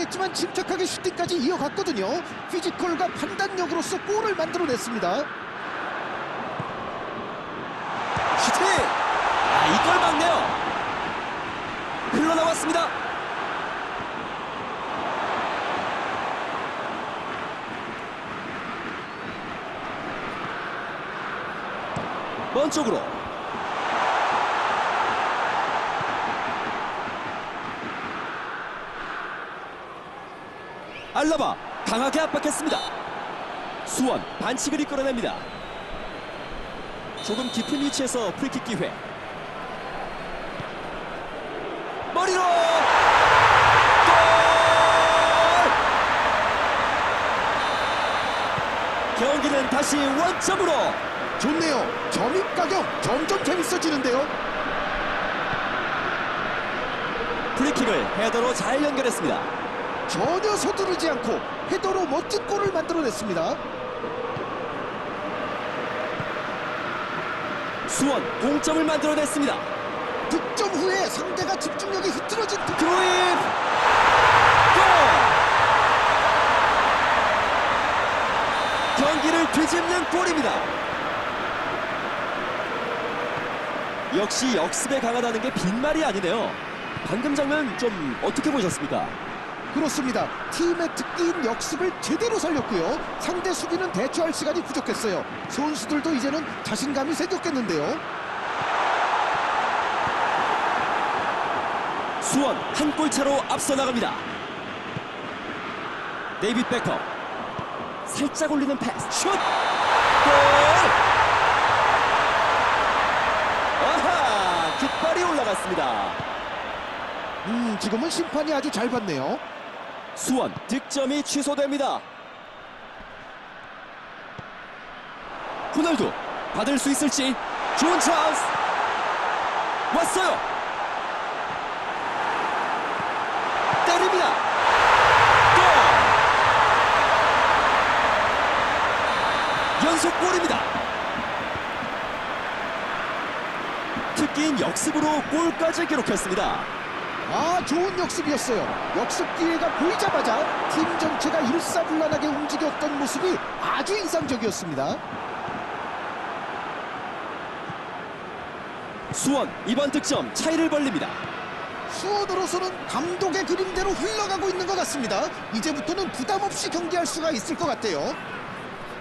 당했지만 침착하게 슈팅까지 이어갔거든요. 피지컬과 판단력으로서 골을 만들어냈습니다. 슈팅! 아, 이걸 막네요. 흘러나왔습니다. 먼 쪽으로 알라바 강하게 압박했습니다. 수원 반칙을 이끌어냅니다. 조금 깊은 위치에서 프리킥 기회. 머리로 골! 경기는 다시 원점으로 좋네요. 점입 가격 점점 재밌어지는데요. 프리킥을 헤더로 잘 연결했습니다. 전혀 서두르지 않고 헤더로 멋진 골을 만들어냈습니다. 수원 공점을 만들어냈습니다. 득점 후에 상대가 집중력이 흐트러진 득 크루입 골! 경기를 뒤집는 골입니다. 역시 역습에 강하다는 게 빈말이 아니네요. 방금 장면 좀 어떻게 보셨습니까? 그렇습니다. 팀의 특기인 역습을 제대로 살렸고요. 상대 수비는 대처할 시간이 부족했어요. 선수들도 이제는 자신감이 생겼겠는데요. 수원 한 골 차로 앞서 나갑니다. 데이빗 베커 살짝 올리는 패스 슛! 골! 아하! 깃발이 올라갔습니다. 음, 지금은 심판이 아주 잘 봤네요. 수원 득점이 취소됩니다. 호날두 받을 수 있을지 좋은 찬스 왔어요. 때립니다. 골! 연속 골입니다. 특기인 역습으로 골까지 기록했습니다. 아, 좋은 역습이었어요. 역습 기회가 보이자마자 팀 전체가 일사불란하게 움직였던 모습이 아주 인상적이었습니다. 수원 이번 득점 차이를 벌립니다. 수원으로서는 감독의 그림대로 흘러가고 있는 것 같습니다. 이제부터는 부담 없이 경기할 수가 있을 것 같아요.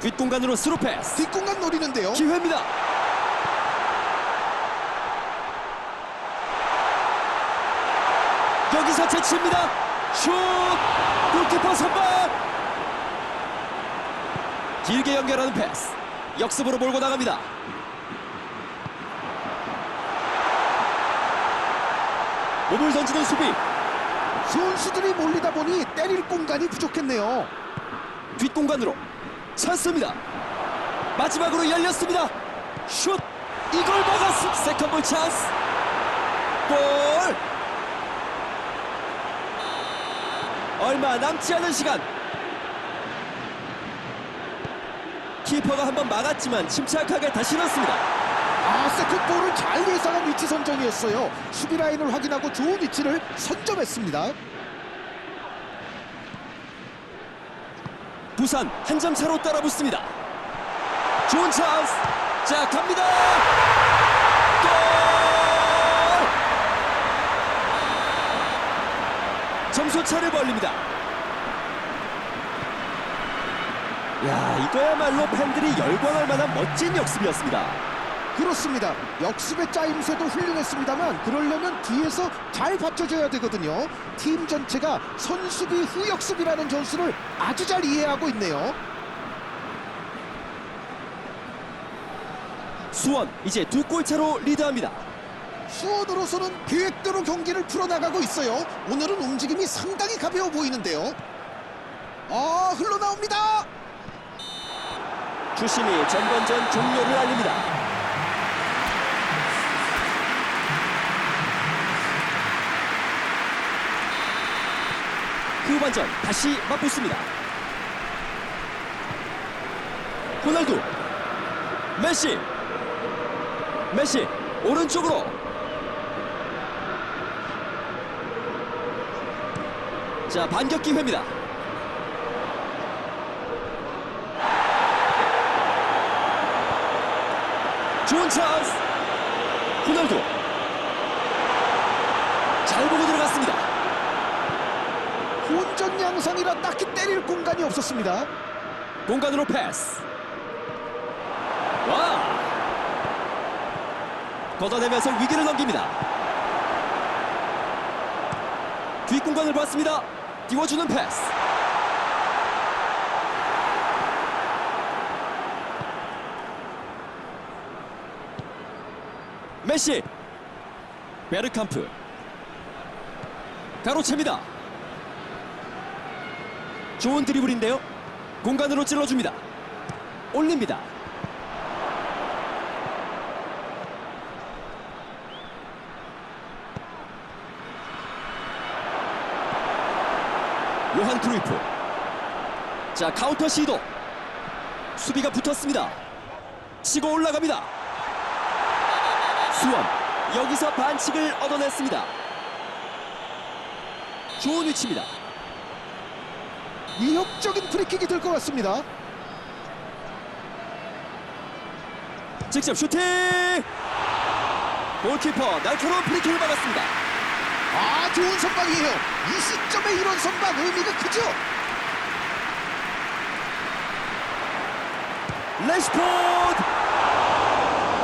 뒷공간으로 스루 패스 뒷공간 노리는데요. 기회입니다. 여기서 제치입니다. 슛! 골키퍼 선방! 길게 연결하는 패스. 역습으로 몰고 나갑니다. 몸을 던지는 수비. 선수들이 몰리다 보니 때릴 공간이 부족했네요. 뒷공간으로 찬스입니다. 마지막으로 열렸습니다. 슛! 이걸 막았습니다. 세컨볼 찬스. 골! 얼마 남지 않은 시간. 키퍼가 한번 막았지만 침착하게 다시 넣습니다. 아, 세컨볼을 잘 예상한 위치 선정이었어요. 수비 라인을 확인하고 좋은 위치를 선점했습니다. 부산 한 점 차로 따라붙습니다. 좋은 찬스. 자, 갑니다. 골! 점수 차를 벌립니다. 야, 이거야말로 팬들이 열광할 만한 멋진 역습이었습니다. 그렇습니다. 역습의 짜임새도 훌륭했습니다만 그러려면 뒤에서 잘 받쳐줘야 되거든요. 팀 전체가 선수비 후역습이라는 전술을 아주 잘 이해하고 있네요. 수원 이제 두 골 차로 리드합니다. 수원으로서는 계획대로 경기를 풀어나가고 있어요. 오늘은 움직임이 상당히 가벼워 보이는데요. 아, 흘러나옵니다. 주심이 전반전 종료를 알립니다. 후반전 다시 맞붙습니다. 호날두 메시 메시 오른쪽으로 자, 반격 기회입니다. 좋은 찬스. 호날두. 잘 보고 들어갔습니다. 혼전 양상이라 딱히 때릴 공간이 없었습니다. 공간으로 패스. 와! 걷어내면서 위기를 넘깁니다. 뒷공간을 봤습니다. 띄워주는 패스. 메시. 베르캄프. 가로챕니다. 좋은 드리블인데요. 공간으로 찔러줍니다. 올립니다. 요한 크루이프. 자, 카운터 시도. 수비가 붙었습니다. 치고 올라갑니다. 수원. 여기서 반칙을 얻어냈습니다. 좋은 위치입니다. 위협적인 프리킥이 될 것 같습니다. 직접 슈팅! 골키퍼 날카로운 프리킥을 받았습니다. 아 좋은 선방이에요. 이 시점에 이런 선방 의미가 크죠. 레시포드!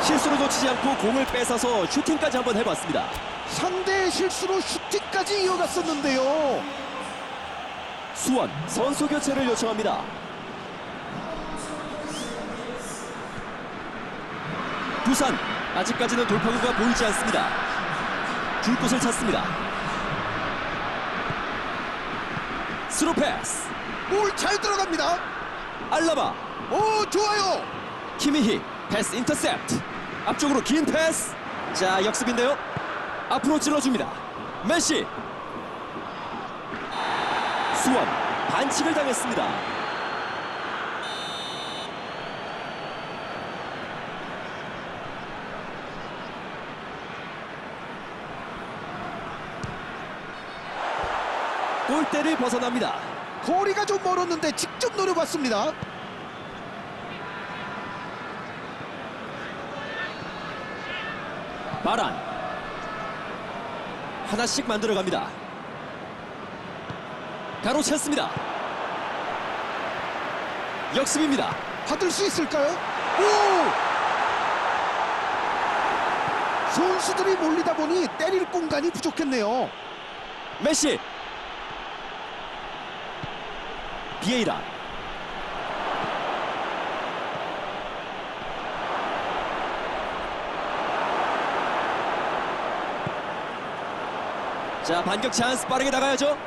실수를 놓치지 않고 공을 뺏어서 슈팅까지 한번 해봤습니다. 상대의 실수로 슈팅까지 이어갔었는데요. 수원 선수 교체를 요청합니다. 부산 아직까지는 돌파구가 보이지 않습니다. 줄 곳을 찾습니다. 스루 패스. 볼 잘 들어갑니다. 알라바. 오 좋아요. 키미히 패스 인터셉트. 앞쪽으로 긴 패스. 자 역습인데요. 앞으로 찔러줍니다. 메시. 수원 반칙을 당했습니다 골대를 벗어납니다 거리가 좀 멀었는데 직접 노려봤습니다. 바란 하나씩 만들어갑니다 가로챘습니다 역습입니다 받을 수 있을까요? 오! 선수들이 몰리다 보니 때릴 공간이 부족했네요. 메시 비에이라 자 반격 찬스 빠르게 나가야죠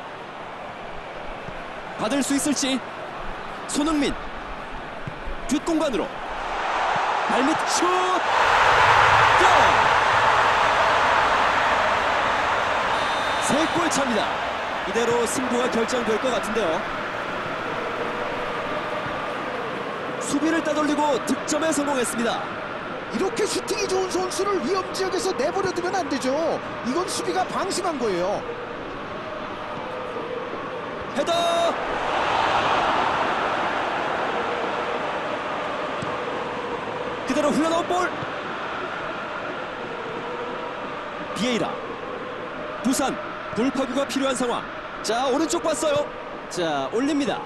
받을 수 있을지 손흥민 뒷공간으로 발밑 슛 골! 세골 차입니다. 이대로 승부가 결정될 것 같은데요. 수비를 따돌리고 득점에 성공했습니다. 이렇게 슈팅이 좋은 선수를 위험 지역에서 내버려 두면 안 되죠. 이건 수비가 방심한 거예요. 헤더! 그대로 흘러나온 볼! 비에이라 부산 돌파구가 필요한 상황 자 오른쪽 봤어요 자 올립니다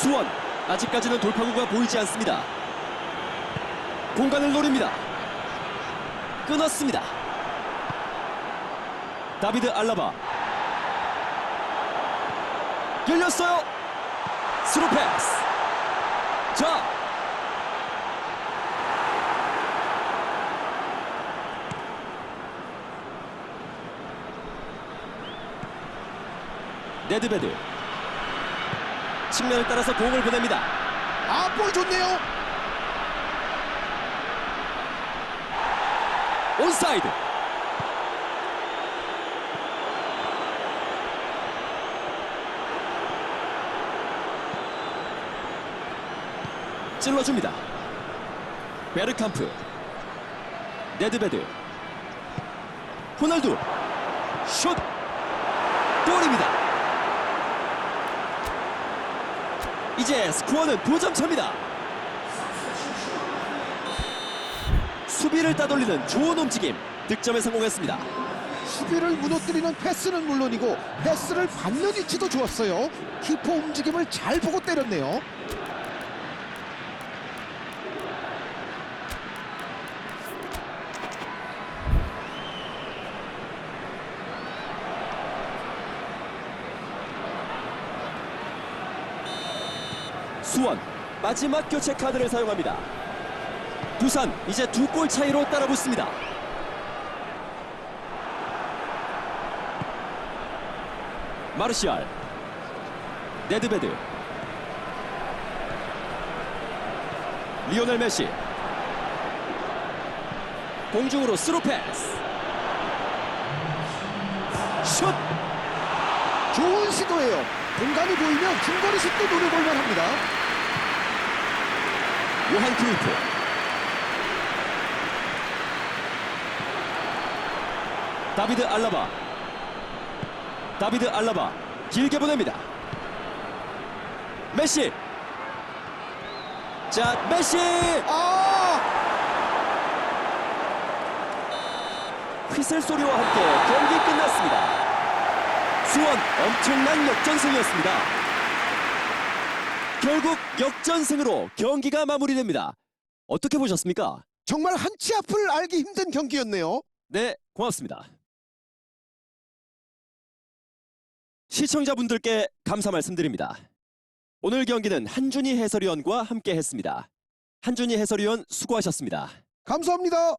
수원. 아직까지는 돌파구가 보이지 않습니다. 공간을 노립니다. 끊었습니다. 다비드 알라바. 열렸어요. 스루 패스. 자. 네드베드 측면을 따라서 공을 보냅니다 아, 볼 좋네요. 온사이드 찔러줍니다. 베르캄프, 네드베드, 호날두, 슛, 골입니다. 이제 스코어는 두점 차입니다. 수비를 따돌리는 좋은 움직임, 득점에 성공했습니다. 수비를 무너뜨리는 패스는 물론이고 패스를 받는 위치도 좋았어요. 키퍼 움직임을 잘 보고 때렸네요. 수원 마지막 교체 카드를 사용합니다. 두산 이제 두 골 차이로 따라붙습니다. 마르시알 네드베드 리오넬 메시 공중으로 스루 패스 슛 좋은 시도예요. 공간이 보이면 중거리 슛도 노려볼 만 합니다. 요한 크루이프 다비드 알라바. 다비드 알라바 길게 보냅니다. 메시. 자 메시! 아! 휘슬 소리와 함께 경기 끝났습니다. 수원 엄청난 역전승이었습니다 결국 역전승으로 경기가 마무리됩니다 어떻게 보셨습니까? 정말 한치 앞을 알기 힘든 경기였네요. 네, 고맙습니다. 시청자분들께 감사 말씀드립니다. 오늘 경기는 한준희 해설위원과 함께 했습니다. 한준희 해설위원 수고하셨습니다. 감사합니다.